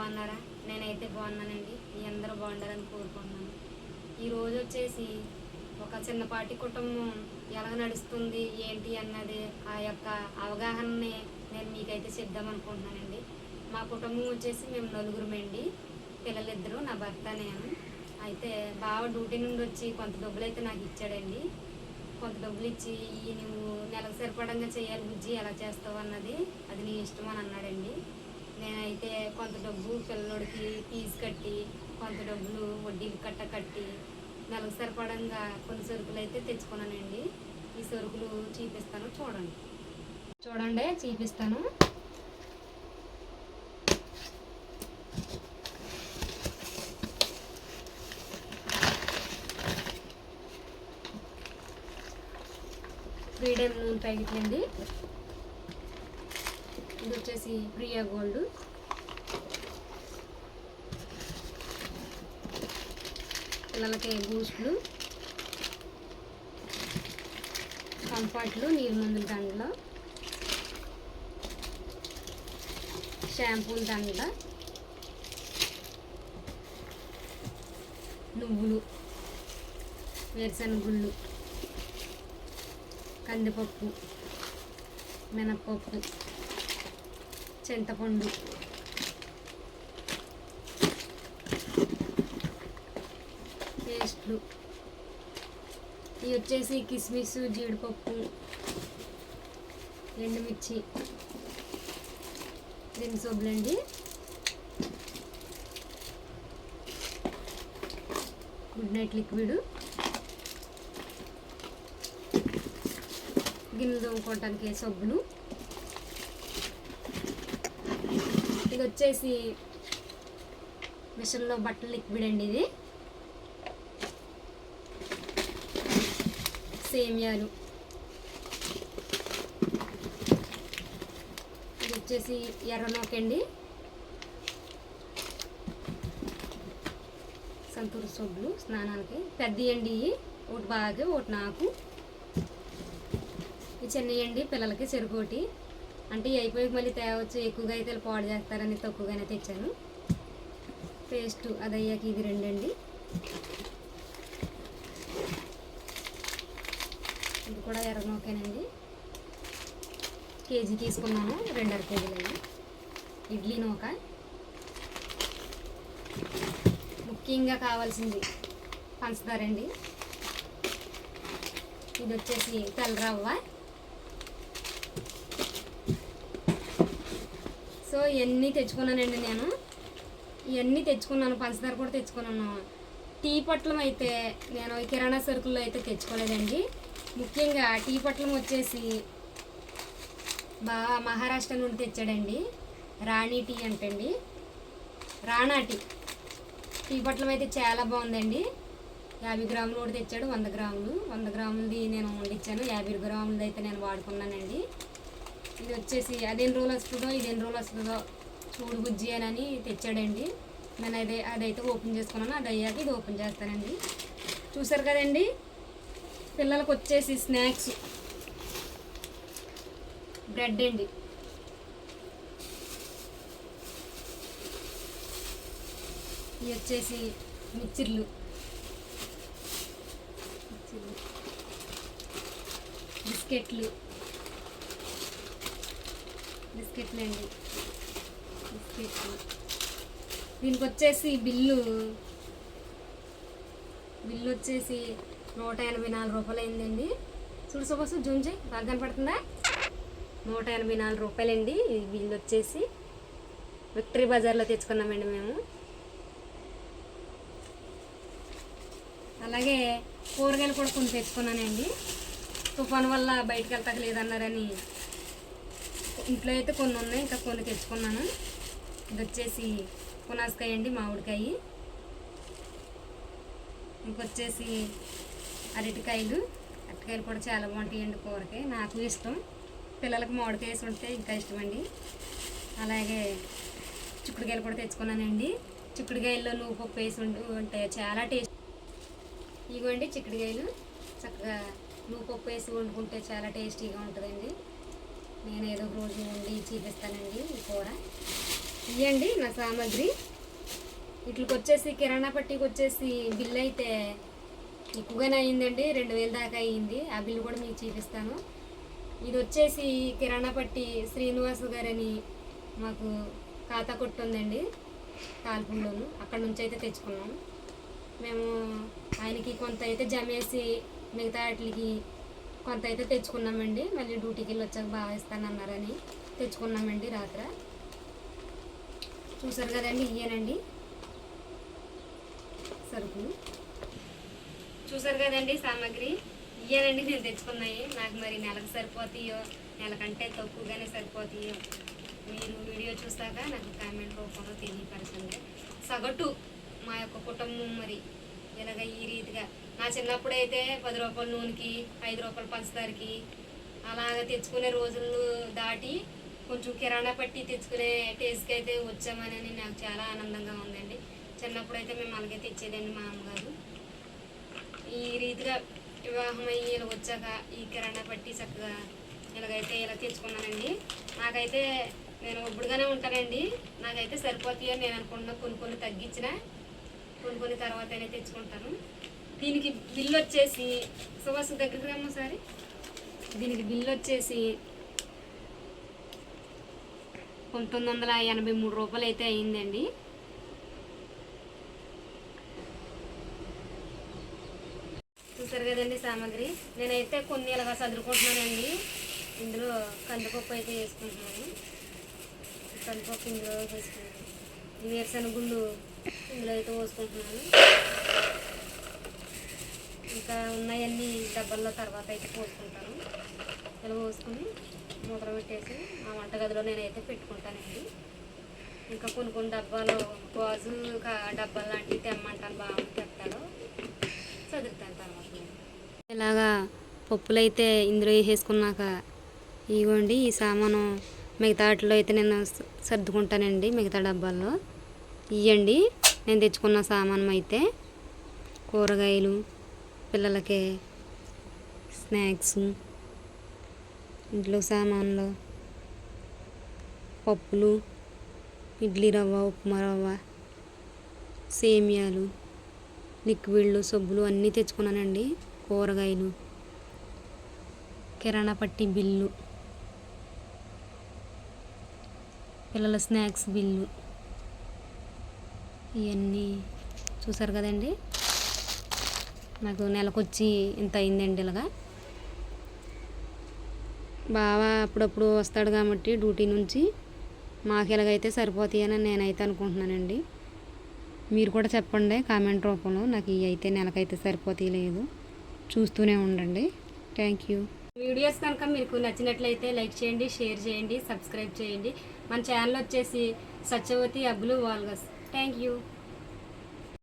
బాగున్నారా? నేనైతే బాగున్నానండి. మీ అందరూ బాగుండాలని కోరుకుంటున్నాను. ఈరోజు వచ్చేసి ఒక చిన్నపాటి కుటుంబం ఎలా నడుస్తుంది ఏంటి అన్నది ఆ యొక్క అవగాహనని నేను మీకైతే చెప్దామనుకుంటున్నానండి మా కుటుంబం వచ్చేసి మేము నలుగురమండి పిల్లలిద్దరూ నా భర్త నేను. అయితే బావ డ్యూటీ నుండి వచ్చి కొంత డబ్బులు అయితే నాకు ఇచ్చాడండి. కొంత డబ్బులు ఇచ్చి ఈ నువ్వు నెలకు సరిపడంగా చేయాలి బుజ్జి ఎలా చేస్తావు అన్నది అది నీ ఇష్టం అని అన్నాడండి. నేనైతే కొంత డబ్బు పిల్లడికి ఫీజు కట్టి కొంత డబ్బులు వడ్డీలు కట్ట కట్టి నెలకు సరిపడంగా కొన్ని సరుకులు అయితే తెచ్చుకున్నానండి. ఈ సరుకులు చూపిస్తాను చూడండి. చూడండి చూపిస్తాను. ఫ్రీడమ్ నూనె ప్యాకెట్లు అండి వచ్చేసి ప్రియా గోల్డ్. పిల్లలకి బూస్ట్లు. కంఫర్ట్లు నీరు మందుల దండలో షాంపూల దండ నువ్వులు వేరుశనగుళ్ళు కందిపప్పు మినప్పప్పు. చింతపండు. పేస్ట్లు. ఇవి వచ్చేసి కిస్మిస్ జీడిపప్పు ఎండుమిర్చి. రెండు సబ్బులండి. Good night liquid. గిన్నెలు తోముకోవటానికి సబ్బులు. ఇది వచ్చేసి మిషన్లో బట్టల లిక్విడ్ అండి ఇది. సేమియాలు. ఇది వచ్చేసి ఎర్రనోకండి. సంతూరు సబ్బులు స్నానానికి. పెద్దయండి ఒకటి బాగా ఒకటి నాకు. ఈ చిన్నవి అండి పిల్లలకి చెరుకోటి. అంటే అయిపోయి మళ్ళీ తేవచ్చు ఎక్కువగా అయితే పాడు చేస్తారని తక్కువగానే తెచ్చాను. పేస్ట్ అది అయ్యాక ఇది రెండండి. ఇది కూడా ఎర్రనోకేనండి కేజీ తీసుకున్నాను రెండర కేజీలు ఇడ్లీ నూక. ముఖ్యంగా కావాల్సింది పంచదార అండి ఇది వచ్చేసి తెల్ల సో ఇవన్నీ తెచ్చుకున్నానండి నేను. ఇవన్నీ తెచ్చుకున్నాను పంచదార కూడా తెచ్చుకున్నాను. టీ పట్లం అయితే నేను కిరాణా సరుకుల్లో అయితే తెచ్చుకోలేదండి. ముఖ్యంగా టీ పట్లం వచ్చేసి బాగా మహారాష్ట్ర నుండి తెచ్చాడండి. రాణి టీ అంటండి. రాణా టీ. టీ పట్లం అయితే చాలా బాగుందండి. యాభై గ్రాములు కూడా తెచ్చాడు వంద గ్రాములు. వంద గ్రాములది నేను వండిచ్చాను. యాభై గ్రాములది అయితే నేను వాడుకున్నానండి. ఇది వచ్చేసి అదేం రోజులు వస్తుందో ఇదేం రోజులు వస్తుందో చూడు బుజ్జి అని తెచ్చాడండి. నేను అదే అదైతే ఓపెన్ చేసుకున్నాను అది అయ్యాక ఇది ఓపెన్ చేస్తానండి. చూసారు కదండి? పిల్లలకు వచ్చేసి స్నాక్స్. బ్రెడ్ అండి. ఇవి వచ్చేసి మిక్చర్లు. బిస్కెట్లు. బిస్కెట్లు అండి బిస్కెట్లు. దీనికి వచ్చేసి బిల్లు. బిల్లు వచ్చేసి నూట ఎనభై నాలుగు రూపాయలు అయిందండి చూడు సుభాసు జూమ్ చేయి బాగా కనపడుతుందా నూట ఎనభై నాలుగు రూపాయలండి బిల్లు వచ్చేసి విక్టరీ బజార్లో తెచ్చుకున్నామండి మేము. అలాగే కూరగాయలు కూడా కొన్ని తెచ్చుకున్నానండి. తుఫాను వల్ల బయటకు వెళ్తాక లేదన్నారని ఇంట్లో అయితే కొన్ని ఉన్నాయి ఇంకా కొన్ని తెచ్చుకున్నాను. ఇది వచ్చేసి పునాసకాయ అండి మామిడికాయ. ఇంకొచ్చేసి అరటికాయలు. అరటికాయలు కూడా చాలా బాగుంటాయండి కూరకి నాకు ఇష్టం. పిల్లలకు మామిడికాయ వేసి ఉంటే ఇంకా ఇష్టం అండి అలాగే చిక్కుడుకాయలు కూడా తెచ్చుకున్నానండి. చిక్కుడుకాయల్లో నువ్వు పప్పు వేసి ఉండి ఉంటే చాలా టేస్ట్. ఇగోండి చిక్కుడుకాయలు. చక్కగా నువ్వు పప్పు వేసి వండుకుంటే చాలా టేస్టీగా ఉంటుందండి. ఇవ్వండి నా సామాగ్రి. వీటికి వచ్చేసి కిరాణా పట్టీకి వచ్చేసి బిల్ అయితే ఎక్కువగానే అయ్యిందండి రెండు వేల దాకా అయ్యింది. ఆ బిల్లు కూడా మీకు చూపిస్తాను. ఇది వచ్చేసి కిరాణా పట్టి శ్రీనివాసు గారని మాకు ఖాతా కొట్టుందండి ఉందండి తాల్పూర్లోను అక్కడ నుంచి అయితే తెచ్చుకున్నాం. మేము ఆయనకి కొంత అయితే జమేసి మిగతా వాటికి కొంత అయితే తెచ్చుకున్నామండి. మళ్ళీ డ్యూటీకి వెళ్ళి వచ్చాక బాగా ఇస్తానన్నారని తెచ్చుకున్నామండి రాత్ర. చూసారు కదండి ఇయ్యేనండి. సరుకులు. చూసారు కదండి సామాగ్రి? ఇయ్యేనండి నేను తెచ్చుకున్నాయి. నాకు మరి నెలకు సరిపోతాయో నెలకంటే తక్కువగానే సరిపోతాయో మీరు వీడియో చూసాక నాకు కామెంట్ రూపంలో తెలియపరచండి. సగటు మా యొక్క కుటుంబం మరి ఇలాగ ఈ రీతిగా. నా చిన్నప్పుడు అయితే పది రూపాయల నూనెకి ఐదు రూపాయల పంచదారకి అలాగ తెచ్చుకునే రోజులు దాటి కొంచెం కిరాణా పట్టి తెచ్చుకునే టేస్ట్కి అయితే వచ్చామని నాకు చాలా ఆనందంగా ఉందండి. చిన్నప్పుడు అయితే మేము అలాగే తెచ్చేదండి మా అమ్మగారు. ఈ రీతిగా వివాహం అయ్యి ఇలా వచ్చాక ఈ కిరాణా పట్టి చక్కగా ఇలాగైతే ఇలా తెచ్చుకున్నానండి. నాకైతే నేను ఇప్పుడుగానే ఉంటానండి. నాకైతే సరిపోతాయో నేను అనుకుంటున్నా. కొన్ని కొన్ని తగ్గించిన కొన్ని కొన్ని తర్వాత తెచ్చుకుంటాను. దీనికి బిల్లు వచ్చేసి సుభాష్ దగ్గరికి రమ్మ దీనికి బిల్లు వచ్చేసి పంతొమ్మిది వందల ఎనభై మూడు రూపాయలు అయితే అయిందండి. చూసారు కదండి సామాగ్రి. నేనైతే కొన్ని ఇలాగా చదువుకుంటున్నానండి ఇందులో కందిపప్పు అయితే వేసుకుంటున్నాను. కందిపప్పు ఇందులో వేసుకుంటున్నాను. ఈ వేరుశనగ గుళ్ళు ఇందులో అయితే పోసుకుంటున్నాను. ఇంకా ఉన్నాయన్నీ డబ్బాల్లో తర్వాత అయితే పోసుకుంటాను. ఇలా పోసుకొని మూత పెట్టేసి ఆ వంటగదిలో నేనైతే పెట్టుకుంటానండి. ఇంకా కొన్ని కొన్ని డబ్బాలు గాజు డబ్బాలు లాంటివి తెమ్మంటాను బాగా తెస్తాడు చదువుతాను తర్వాత ఇలాగా పప్పులు అయితే ఇందులో వేసేసుకున్నాక ఇగోండి ఈ సామాను మిగతా వాటిలో అయితే నేను సర్దుకుంటానండి మిగతా డబ్బాల్లో. ఇవ్వండి నేను తెచ్చుకున్న సామానం అయితే కూరగాయలు పిల్లలకి స్నాక్స్. ఇంట్లో సామాన్లు పప్పులు ఇడ్లీ రవ్వ ఉప్మా రవ్వ సేమియాలు లిక్విడ్లు సబ్బులు అన్నీ తెచ్చుకున్నానండి కూరగాయలు కిరాణా పట్టి బిల్లు పిల్లల స్నాక్స్ బిల్లు ఇవన్నీ చూసారు కదండి? నాకు నెలకొచ్చి ఇంత అయిందండి ఇలాగా. బావా అప్పుడప్పుడు వస్తాడు కాబట్టి డ్యూటీ నుంచి మాకు ఇలాగైతే సరిపోతాయని నేనైతే అనుకుంటున్నానండి. మీరు కూడా చెప్పండి కామెంట్ రూపంలో నాకు ఇవి అయితే నెలకైతే సరిపోతాయి లేదు. చూస్తూనే ఉండండి. థ్యాంక్ యూ వీడియోస్ కనుక మీకు నచ్చినట్లయితే లైక్ చేయండి షేర్ చేయండి సబ్స్క్రైబ్ చేయండి. మన ఛానల్ వచ్చేసి Satyavathi Abbulu vlogs. Thank you